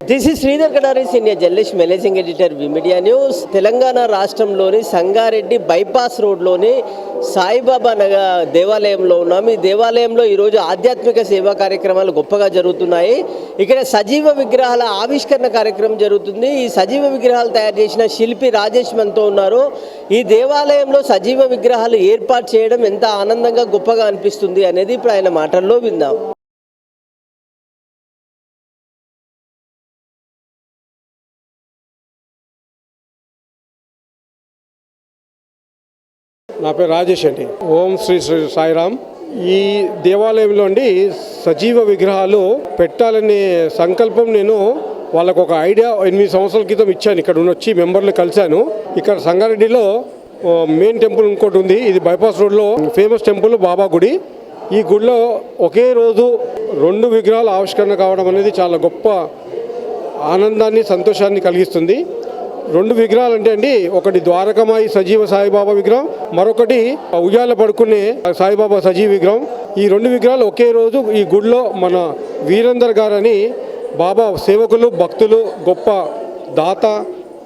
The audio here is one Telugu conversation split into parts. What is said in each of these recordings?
This is Sridhar Kadari senior journalist managing editor V media news Telangana రాష్ట్రంలోని సంగారెడ్డి బైపాస్ రోడ్లోని సాయిబాబా నగ దేవాలయంలో ఉన్నాం ఈ దేవాలయంలో ఈరోజు ఆధ్యాత్మిక సేవా కార్యక్రమాలు గొప్పగా జరుగుతున్నాయి. ఇక్కడ సజీవ విగ్రహాల ఆవిష్కరణ కార్యక్రమం జరుగుతుంది. ఈ సజీవ విగ్రహాలు తయారు చేసిన శిల్పి రాజేష్ మనతో ఉన్నారు. ఈ దేవాలయంలో సజీవ విగ్రహాలు ఏర్పాటు చేయడం ఎంత ఆనందంగా గొప్పగా అనిపిస్తుంది అనేది ఇప్పుడు ఆయన మాటల్లో విందాం. నా పేరు రాజేష్ అండి. ఓం శ్రీ శ్రీ సాయిరామ్. ఈ దేవాలయంలో సజీవ విగ్రహాలు పెట్టాలనే సంకల్పం నేను వాళ్ళకు ఒక ఐడియా ఎనిమిది సంవత్సరాల క్రితం ఇచ్చాను. ఇక్కడ వచ్చి మెంబర్లు కలిశాను. ఇక్కడ సంగారెడ్డిలో మెయిన్ టెంపుల్ ఇంకోటి ఉంది. ఇది బైపాస్ రోడ్లో ఫేమస్ టెంపుల్ బాబా గుడి. ఈ గుడిలో ఒకే రోజు రెండు విగ్రహాలు ఆవిష్కరణ కావడం అనేది చాలా గొప్ప ఆనందాన్ని సంతోషాన్ని కలిగిస్తుంది. రెండు విగ్రహాలు అంటే అండి ఒకటి ద్వారకమాయి సజీవ సాయిబాబా విగ్రహం మరొకటి ఉయ్యాల పడుకునే సాయిబాబా సజీవ విగ్రహం. ఈ రెండు విగ్రహాలు ఒకే రోజు ఈ గుడిలో మన వీరేందర్ గారని బాబా సేవకులు భక్తులు గొప్ప దాత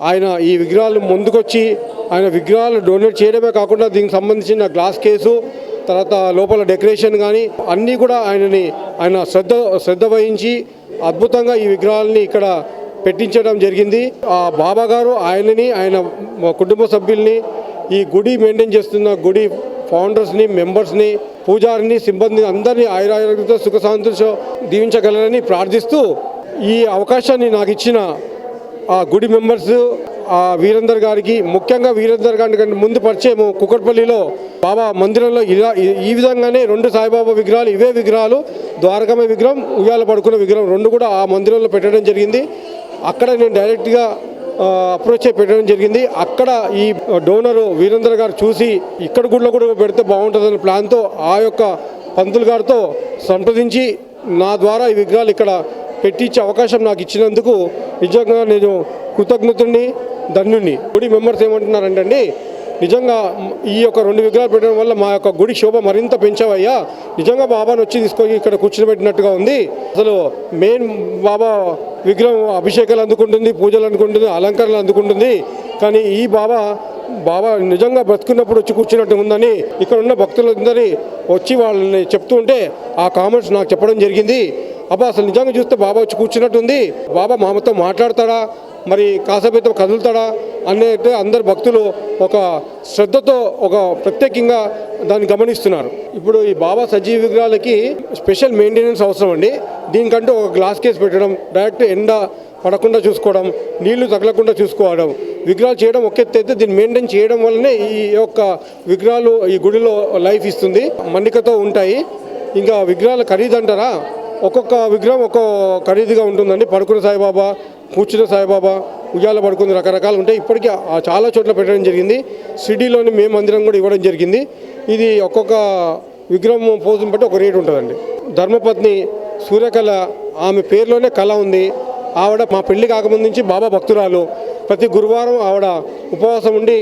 ఆయన ఈ విగ్రహాలు ముందుకొచ్చి ఆయన విగ్రహాలు డొనేట్ చేయడమే కాకుండా దీనికి సంబంధించిన గ్లాస్ కేసు తర్వాత లోపల డెకరేషన్ కానీ అన్నీ కూడా ఆయనని ఆయన శ్రద్ధ శ్రద్ధ వహించి అద్భుతంగా ఈ విగ్రహాలని ఇక్కడ పెట్టించడం జరిగింది. ఆ బాబా గారు ఆయనని ఆయన కుటుంబ సభ్యుల్ని ఈ గుడి మెయింటైన్ చేస్తున్న గుడి ఫౌండర్స్ని మెంబర్స్ని పూజారిని సిబ్బంది అందరినీ ఆయురారోగ్యంతో సుఖ శాంతులతో దీవించగలరని ప్రార్థిస్తూ ఈ అవకాశాన్ని నాకు ఇచ్చిన ఆ గుడి మెంబర్స్ ఆ వీరేందర్ గారికి ముఖ్యంగా వీరేందర్ గారి కంటే ముందు పరిచయం కుకట్పల్లిలో బాబా మందిరంలో ఇలా ఈ- ఈ విధంగానే రెండు సాయిబాబా విగ్రహాలు ఇవే విగ్రహాలు ద్వారకమ్మ విగ్రహం ఉయ్యాల పడుకున్న విగ్రహం రెండు కూడా ఆ మందిరంలో పెట్టడం జరిగింది. అక్కడ నేను డైరెక్ట్గా అప్రోచ్ పెట్టడం జరిగింది. అక్కడ ఈ డోనరు వీరేంద్ర గారు చూసి ఇక్కడ గుడిలో కూడా పెడితే బాగుంటుందనే ప్లాన్తో ఆ యొక్క పంతులు గారితో సంప్రదించి నా ద్వారా ఈ విగ్రహాలు ఇక్కడ పెట్టించే అవకాశం నాకు ఇచ్చినందుకు నిజంగా నేను కృతజ్ఞతుడిని ధన్యుణ్ణి. గుడి మెంబర్స్ ఏమంటున్నారంటే అండి నిజంగా ఈ యొక్క రెండు విగ్రహాలు పెట్టడం వల్ల మా యొక్క గుడి శోభ మరింత పెంచావయ్యా. నిజంగా బాబాను వచ్చి తీసుకొని ఇక్కడ కూర్చోబెట్టినట్టుగా ఉంది. అసలు మెయిన్ బాబా విగ్రహం అభిషేకాలు అందుకుంటుంది పూజలు అందుకుంటుంది అలంకరణలు అందుకుంటుంది. కానీ ఈ బాబా బాబా నిజంగా బ్రతుకున్నప్పుడు వచ్చి కూర్చున్నట్టు ఉందని ఇక్కడ ఉన్న భక్తులందరి వచ్చి వాళ్ళని చెప్తూ ఉంటే ఆ కామెంట్స్ నాకు చెప్పడం జరిగింది. అబ్బా అసలు నిజంగా చూస్తే బాబా వచ్చి కూర్చున్నట్టుంది బాబా మామతో మాట్లాడతాడా? మరి కాసపేత కదులుతాడా అనేది అందరు భక్తులు ఒక శ్రద్ధతో ఒక ప్రత్యేకంగా దాన్ని గమనిస్తున్నారు. ఇప్పుడు ఈ బాబా సజీవ విగ్రహాలకి స్పెషల్ మెయింటెనెన్స్ అవసరం అండి. దీనికంటూ ఒక గ్లాస్ కేస్ పెట్టడం డైరెక్ట్ ఎండ పడకుండా చూసుకోవడం నీళ్ళు తగలకుండా చూసుకోవడం విగ్రహాలు చేయడం ఒక ఎత్తు దీన్ని మెయింటైన్ చేయడం వల్లనే ఈ యొక్క విగ్రహాలు ఈ గుడిలో లైఫ్ ఇస్తుంది. మన్నికతో ఉంటాయి. ఇంకా విగ్రహాల ఖరీదు అంటారా? ఒక్కొక్క విగ్రహం ఒక్కో ఖరీదుగా ఉంటుందండి. పడుకున్న సాయిబాబా కూర్చున్న సాయిబాబా ఉయ్యాల పడుకుని రకరకాలు ఉంటాయి. ఇప్పటికీ ఆ చాలా చోట్ల పెట్టడం జరిగింది. సిటీలోని మే మందిరం కూడా ఇవ్వడం జరిగింది. ఇది ఒక్కొక్క విగ్రహం పోజుని బట్టి ఒక రేటు ఉంటుందండి. ధర్మపత్ని సూర్యకళ ఆమె పేరులోనే కళ ఉంది. ఆవిడ మా పెళ్ళి కాకముందు నుంచి బాబా భక్తురాలు. ప్రతి గురువారం ఆవిడ ఉపవాసం ఉండి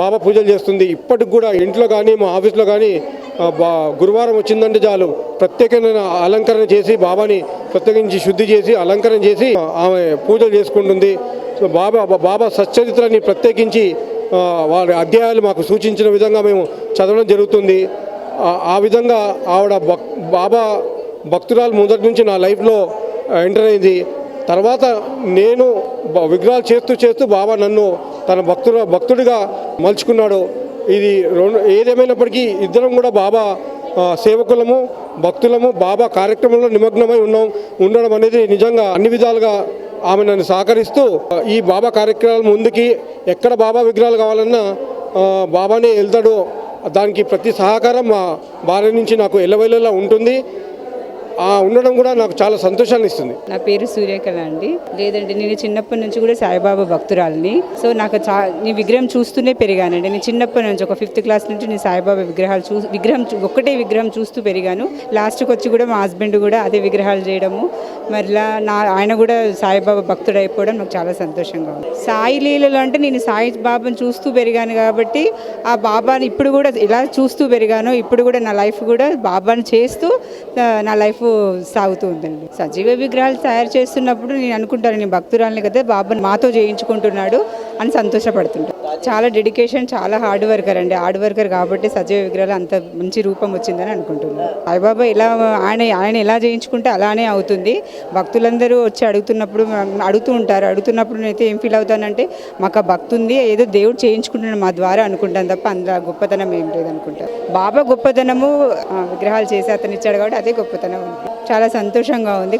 బాబా పూజలు చేస్తుంది. ఇప్పటికి కూడా ఇంట్లో కానీ మా ఆఫీస్లో కానీ గురువారం వచ్చిందంటే చాలు. ప్రత్యేకమైన అలంకరణ చేసి బాబాని ప్రత్యేకించి శుద్ధి చేసి అలంకరణ చేసి ఆమె పూజలు చేసుకుంటుంది. సో బాబా బాబా సచ్చరిత్రని ప్రత్యేకించి వారి అధ్యాయాలు మాకు సూచించిన విధంగా మేము చదవడం జరుగుతుంది. ఆ- విధంగా ఆవిడ భక్ బాబా భక్తురాలు మొదటి నుంచి నా లైఫ్లో ఎంటర్ అయింది. తర్వాత నేను విగ్రహాలు చేస్తూ చేస్తూ బాబా నన్ను తన భక్తుడు భక్తుడిగా మలుచుకున్నాడు. ఇది రెండు ఏదేమైనప్పటికీ ఇద్దరం కూడా బాబా సేవకులము భక్తులము బాబా కార్యక్రమంలో నిమగ్నమై ఉన్నాం. ఉండడం అనేది నిజంగా అన్ని విధాలుగా ఆమె నన్ను సహకరిస్తూ ఈ బాబా కార్యక్రమాల ముందుకి ఎక్కడ బాబా విగ్రహాలు కావాలన్నా బాబానే వెళ్తాడు. దానికి ప్రతి సహకారం మా భార్య నుంచి నాకు ఎల్లవెల్లలా ఉంటుంది. ఉండడం కూడా నాకు చాలా సంతోషాన్ని ఇస్తుంది. నా పేరు సూర్యకళ అండి. లేదండి నేను చిన్నప్పటి నుంచి కూడా సాయిబాబా భక్తురాలని. సో నాకు చా నీ విగ్రహం చూస్తూనే పెరిగానండి. నేను చిన్నప్పటి నుంచి ఒక ఫిఫ్త్ క్లాస్ నుంచి నేను సాయిబాబా విగ్రహాలు చూ విగ్రహం ఒక్కటే విగ్రహం చూస్తూ పెరిగాను. లాస్ట్కి వచ్చి కూడా మా హస్బెండ్ కూడా అదే విగ్రహాలు చేయడము. మరలా నా ఆయన కూడా సాయిబాబా భక్తుడు అయిపోవడం నాకు చాలా సంతోషంగా ఉంది. సాయి లీలలో అంటే నేను సాయి బాబాను చూస్తూ పెరిగాను కాబట్టి ఆ బాబాని ఇప్పుడు కూడా ఇలా చూస్తూ పెరిగాను ఇప్పుడు కూడా నా లైఫ్ కూడా బాబాని చేస్తూ నా లైఫ్ సాగుతూ ఉందండి. సజీవ విగ్రహాలు తయారు చేస్తున్నప్పుడు నేను అనుకుంటాను నేను భక్తురాలని కదా బాబు మాతో చేయించుకుంటున్నాడు అని సంతోషపడుతుంటాను చాలా డెడికేషన్ చాలా హార్డ్ వర్కర్ అండి. హార్డ్ వర్కర్ కాబట్టి సజీవ విగ్రహాలు అంత మంచి రూపం వచ్చిందని అనుకుంటున్నాను సాయిబాబా ఎలా ఆయన ఆయన ఎలా చేయించుకుంటే అలానే అవుతుంది. భక్తులందరూ వచ్చి అడుగుతున్నప్పుడు అడుగుతూ ఉంటారు. అడుగుతున్నప్పుడు నేనైతే ఏం ఫీల్ అవుతానంటే మాకు ఆ భక్తి ఉంది ఏదో దేవుడు చేయించుకుంటున్నాడు మా ద్వారా అనుకుంటాను తప్ప అందులో గొప్పతనం ఏం లేదనుకుంటాను బాబా గొప్పతనము విగ్రహాలు చేసి అతను ఇచ్చాడు కాబట్టి అదే గొప్పతనం. చాలా సంతోషంగా ఉంది.